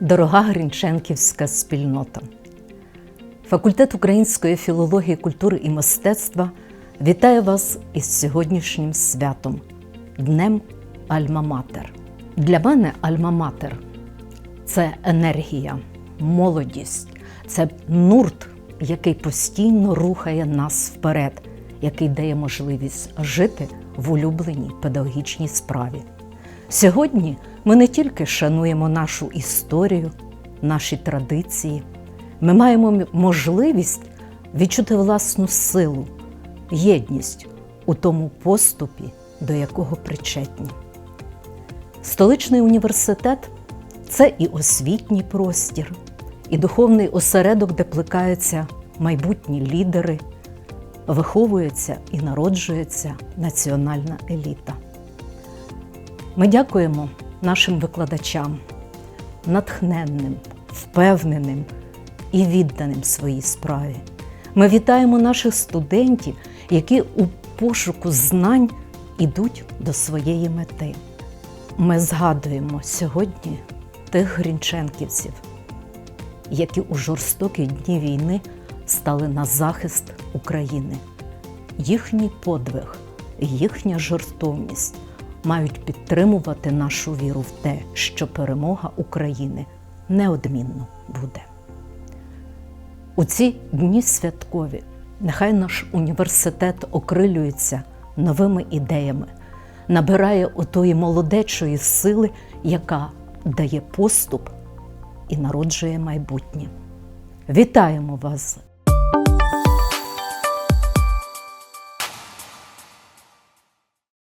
Дорога Гринченківська спільнота. Факультет української філології, культури і мистецтва вітає вас із сьогоднішнім святом Днем Альма-Матер. Для мене Альма-Матер це енергія, молодість, це нурт, який постійно рухає нас вперед, який дає можливість жити в улюбленій педагогічній справі. Сьогодні ми не тільки шануємо нашу історію, наші традиції, ми маємо можливість відчути власну силу, єдність у тому поступі, до якого причетні. Столичний університет це і освітній простір, і духовний осередок, де плекаються майбутні лідери, виховується і народжується національна еліта. Ми дякуємо нашим викладачам, натхненним, впевненим і відданим своїй справі. Ми вітаємо наших студентів, які у пошуку знань ідуть до своєї мети. Ми згадуємо сьогодні тих грінченківців, які у жорстокі дні війни стали на захист України. Їхній подвиг, їхня жертовність мають підтримувати нашу віру в те, що перемога України неодмінно буде. У ці дні святкові нехай наш університет окрилюється новими ідеями, набирає отої молодечої сили, яка дає поступ і народжує майбутнє. Вітаємо вас